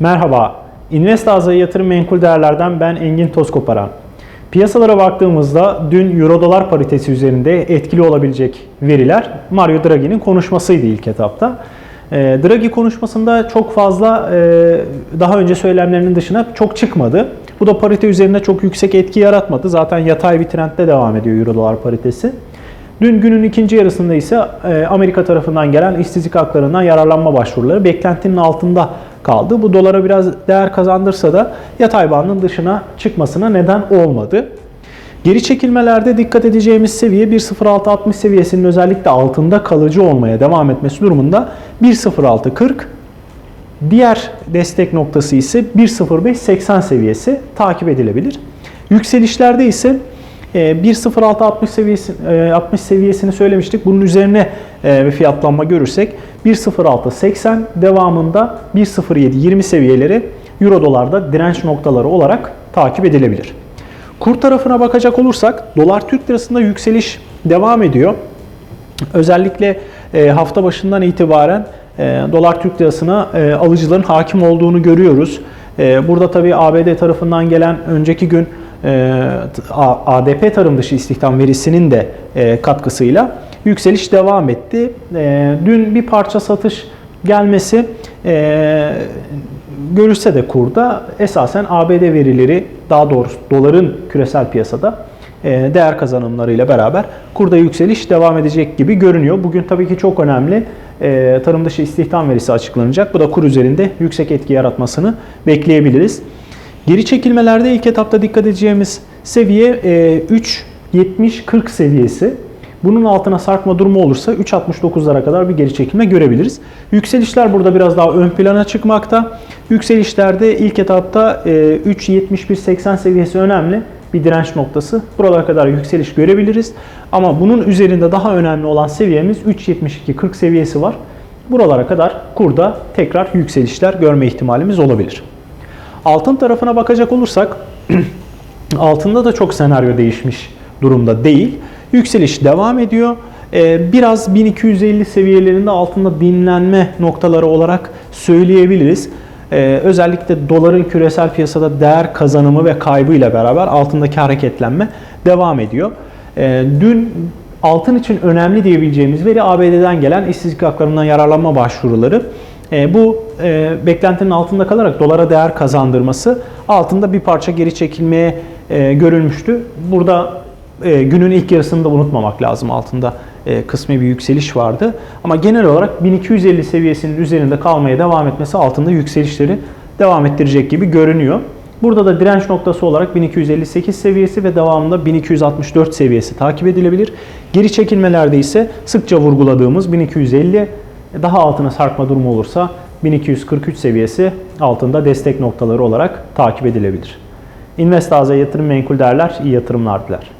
Merhaba, Invest AZ Yatırım Menkul Değerler'den ben Engin Tozkoparan. Piyasalara baktığımızda dün Euro dolar paritesi üzerinde etkili olabilecek veriler Mario Draghi'nin konuşmasıydı ilk etapta. E, Draghi konuşmasında çok fazla e, daha önce söylemlerinin dışına çok çıkmadı. Bu da parite üzerinde çok yüksek etki yaratmadı. Zaten yatay bir trendde devam ediyor Euro dolar paritesi. Dün günün ikinci yarısında ise e, Amerika tarafından gelen işsizlik haklarından yararlanma başvuruları beklentinin altında kaldı. Bu dolara biraz değer kazandırsa da yatay bandın dışına çıkmasına neden olmadı. Geri çekilmelerde dikkat edeceğimiz seviye 1.0660 seviyesinin özellikle altında kalıcı olmaya devam etmesi durumunda 1.0640 Diğer destek noktası ise 1.0580 seviyesi takip edilebilir. Yükselişlerde ise 1.0660 seviyesi, e, 60 seviyesini söylemiştik. Bunun üzerine e, bir fiyatlanma görürsek 1.0680 devamında 1.0720 seviyeleri Euro dolarda direnç noktaları olarak takip edilebilir. Kur tarafına bakacak olursak dolar Türk lirasında yükseliş devam ediyor. Özellikle e, hafta başından itibaren e, dolar Türk lirasına e, alıcıların hakim olduğunu görüyoruz. E, burada tabii ABD tarafından gelen önceki gün e, ADP tarım dışı istihdam verisinin de e, katkısıyla yükseliş devam etti. E, dün bir parça satış gelmesi e, görülse de kurda esasen ABD verileri daha doğrusu doların küresel piyasada e, değer kazanımlarıyla beraber kurda yükseliş devam edecek gibi görünüyor. Bugün tabii ki çok önemli tarım dışı istihdam verisi açıklanacak. Bu da kur üzerinde yüksek etki yaratmasını bekleyebiliriz. Geri çekilmelerde ilk etapta dikkat edeceğimiz seviye e, 3.70-40 seviyesi. Bunun altına sarkma durumu olursa 3.69'lara kadar bir geri çekilme görebiliriz. Yükselişler burada biraz daha ön plana çıkmakta. Yükselişlerde ilk etapta e, 3.71-80 seviyesi önemli bir direnç noktası. Buralara kadar yükseliş görebiliriz. Ama bunun üzerinde daha önemli olan seviyemiz 3.72-40 seviyesi var. Buralara kadar kurda tekrar yükselişler görme ihtimalimiz olabilir. Altın tarafına bakacak olursak altında da çok senaryo değişmiş durumda değil. Yükseliş devam ediyor. Ee, Biraz 1250 seviyelerinde altında dinlenme noktaları olarak söyleyebiliriz. Ee, Özellikle doların küresel piyasada değer kazanımı ve kaybıyla beraber altındaki hareketlenme devam ediyor. Ee, Dün altın için önemli diyebileceğimiz veri ABD'den gelen işsizlik haklarından yararlanma başvuruları. E, bu e, beklentinin altında kalarak dolara değer kazandırması altında bir parça geri çekilmeye e, görülmüştü. Burada günün ilk yarısını da unutmamak lazım altında kısmi bir yükseliş vardı. Ama genel olarak 1250 seviyesinin üzerinde kalmaya devam etmesi altında yükselişleri devam ettirecek gibi görünüyor. Burada da direnç noktası olarak 1258 seviyesi ve devamında 1264 seviyesi takip edilebilir. Geri çekilmelerde ise sıkça vurguladığımız 1250 daha altına sarkma durumu olursa 1243 seviyesi altında destek noktaları olarak takip edilebilir. Invest AZ yatırım menkul değerler iyi yatırımlar diler.